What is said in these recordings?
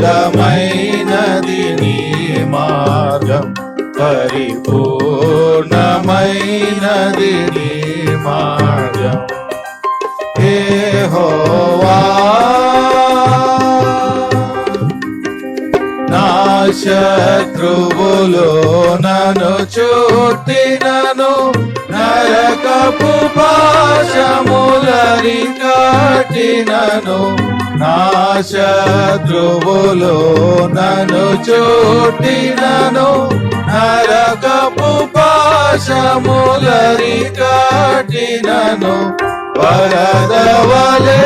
పరిపూర్ణమైనది నీ మార్గం. పరిపూర్ణమైనది నీ మార్గం. హే హోవా నా శత్రువులు నన్ను చుట్టినను. దాటినను నా శత్రువులు నన్ను చుట్టినను నరకపు పాశములరి కాటినను వరదవలే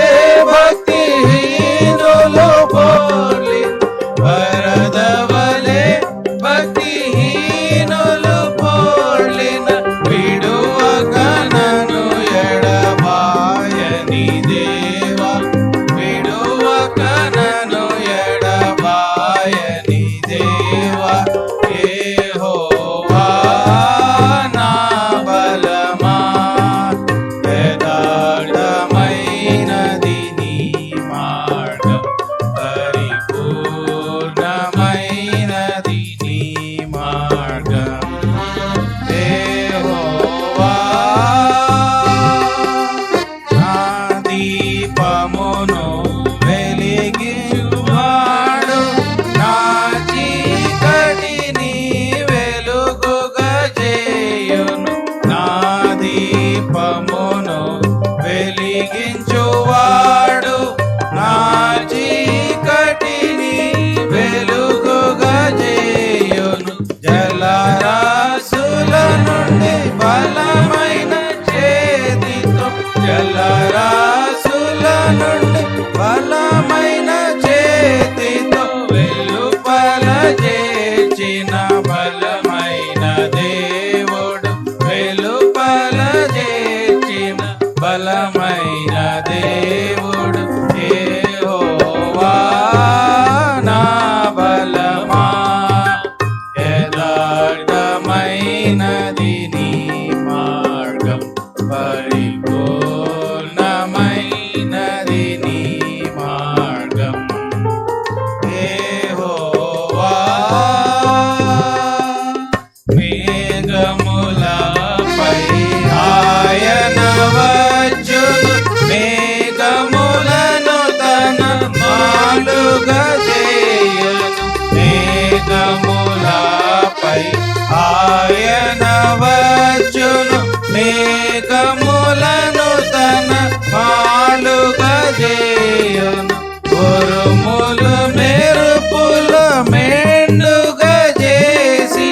Yeah. వెలుపల చేర్చిన బలమైన దేవుడు వెలుపల చేర్చిన బలమైన దేవుడు. యెహోవా నా బలమా యథార్థమైనది మాలుగా చేయను మేఘములపై ఆయన వచ్చును. మేఘములను తన మాలుగా చేయను. ఉరుములు మెరుపుల మెండుగా చేసి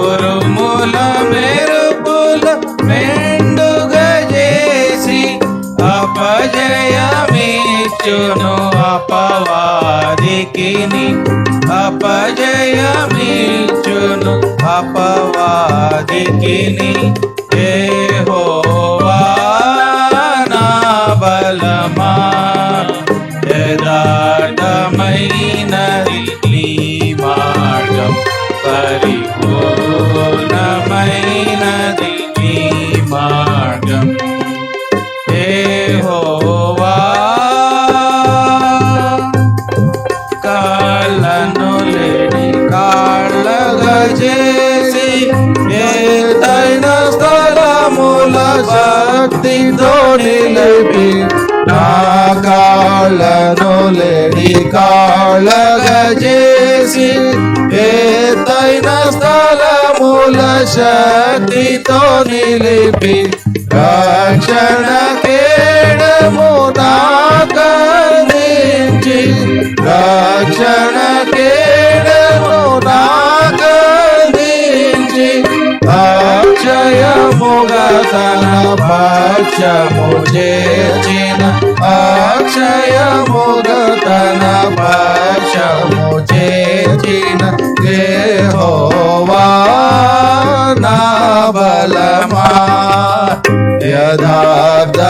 ఉరుముల మెరుపుల మెండుగా చేసి అపజయమిచ్చును అపవాదికి అపజయమిచ్చును. అపవాదికిని యెహోవా నా బలమా. యథార్థమైనది నీ మార్గం పరిపూర్ణమైనది కాళగజేసి కాళ్ళగా స్థలముల శక్తితో నిలిపి రక్షణ తన పక్షము చేర్చిన అక్షయముగా తన దేహోవా నా బలమా యథార్థమైనది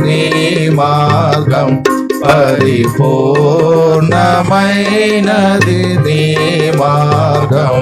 నీ మార్గం పరిపూర్ణమైనది నీ మార్గం